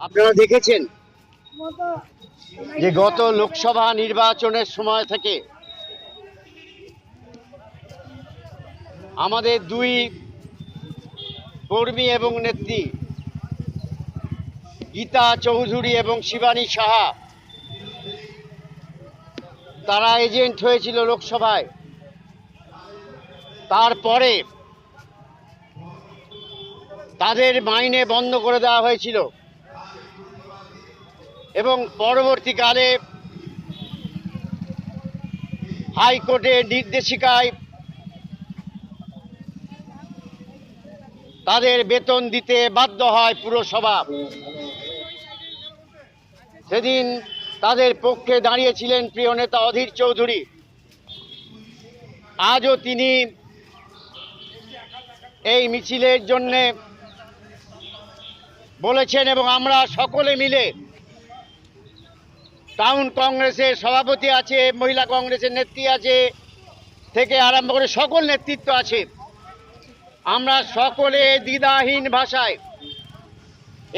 আপনারা দেখেছেন যে গত লোকসভা নির্বাচনের সময় থেকে আমাদের দুই কর্মী এবং নেত্রী গীতা চৌধুরী এবং শিবানী সাহা তারা এজেন্ট হয়েছিল লোকসভায়। তারপরে তাদের মাইনে বন্ধ করে দেওয়া হয়েছিল। এবং পরবর্তীকালে হাইকোর্টের নির্দেশিকায় তাদের বেতন দিতে বাধ্য হয় পুরসভা। সেদিন তাদের পক্ষে দাঁড়িয়েছিলেন প্রিয় নেতা অধীর চৌধুরী। আজও তিনি এই মিছিলের জন্যে বলেছেন এবং আমরা সকলে মিলে টাউন কংগ্রেসের সভাপতি আছে, মহিলা কংগ্রেসের নেত্রী আছে, থেকে আরম্ভ করে সকল নেতৃত্ব আছে। আমরা সকলে দ্বিধাহীন ভাষায়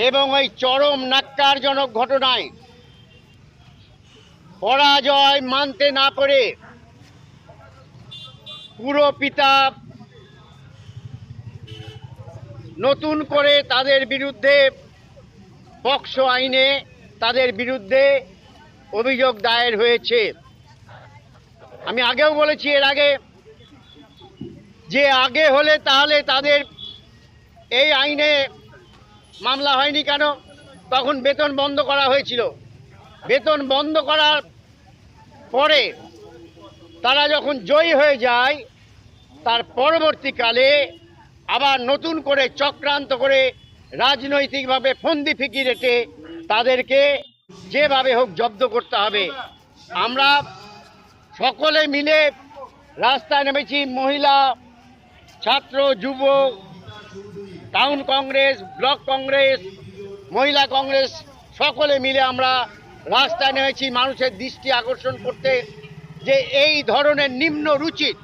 এবং ওই চরম নাক্কারজনক ঘটনায় পরাজয় মানতে না পারে পুরো পিতা নতুন করে তাদের বিরুদ্ধে পক্সো আইনে তাদের বিরুদ্ধে অভিযোগ দায়ের হয়েছে। আমি আগেও বলেছি এর আগে, যে আগে হলে তাহলে তাদের এই আইনে মামলা হয়নি কেন? তখন বেতন বন্ধ করা হয়েছিল। বেতন বন্ধ করার পরে তারা যখন জয়ী হয়ে যায়, তার পরবর্তীকালে আবার নতুন করে চক্রান্ত করে রাজনৈতিকভাবে ফন্দি ফিকি রেখে তাদেরকে যেভাবে হোক জব্দ করতে হবে। আমরা সকলে মিলে রাস্তায় নেমেছি, মহিলা, ছাত্র, যুব টাউন কংগ্রেস ব্লক কংগ্রেস মহিলা কংগ্রেস সকলে মিলে আমরা রাস্তায় নেমেছি। মানুষের দৃষ্টি আকর্ষণ করতে যে এই ধরনের নিম্ন রুচির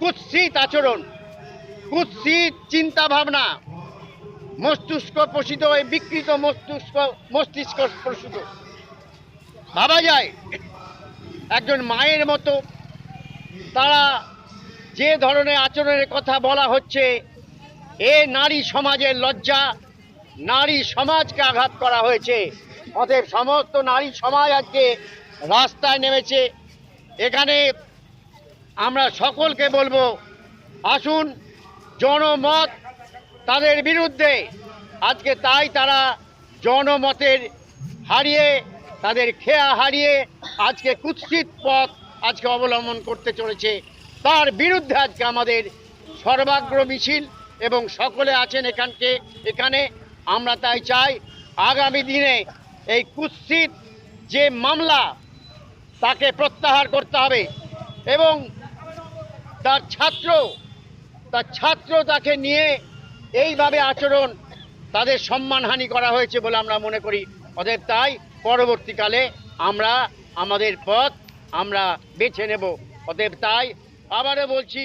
কুৎসিত আচরণ, কুৎসিত চিন্তা ভাবনা মস্তিষ্ক প্রসিত এই বিকৃত মস্তিষ্ক মস্তিষ্ক প্রসূত ভাবা যায়, একজন মায়ের মতো, তারা যে ধরনের আচরণের কথা বলা হচ্ছে, এ নারী সমাজের লজ্জা, নারী সমাজকে আঘাত করা হয়েছে। অতএব সমস্ত নারী সমাজ আজকে রাস্তায় নেমেছে। এখানে আমরা সকলকে বলব, আসুন, জনমত তাদের বিরুদ্ধে আজকে তাই তারা জনমতের হারিয়ে, তাদের খেয়া হারিয়ে আজকে কুৎসিত পথ আজকে অবলম্বন করতে চলেছে। তার বিরুদ্ধে আজকে আমাদের সর্বাগ্র মিছিল এবং সকলে আছেন এখানকে, এখানে। আমরা তাই চাই আগামী দিনে এই কুৎসিত যে মামলা, তাকে প্রত্যাহার করতে হবে এবং তার ছাত্র তার ছাত্র তাকে নিয়ে এইভাবে আচরণ তাদের সম্মানহানি করা হয়েছে বলে আমরা মনে করি। অতএব তাই পরবর্তীকালে আমরা আমাদের পথ আমরা বেছে নেব। অতএব তাই আবারও বলছি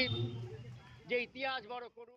যে ইতিহাস বড় করুন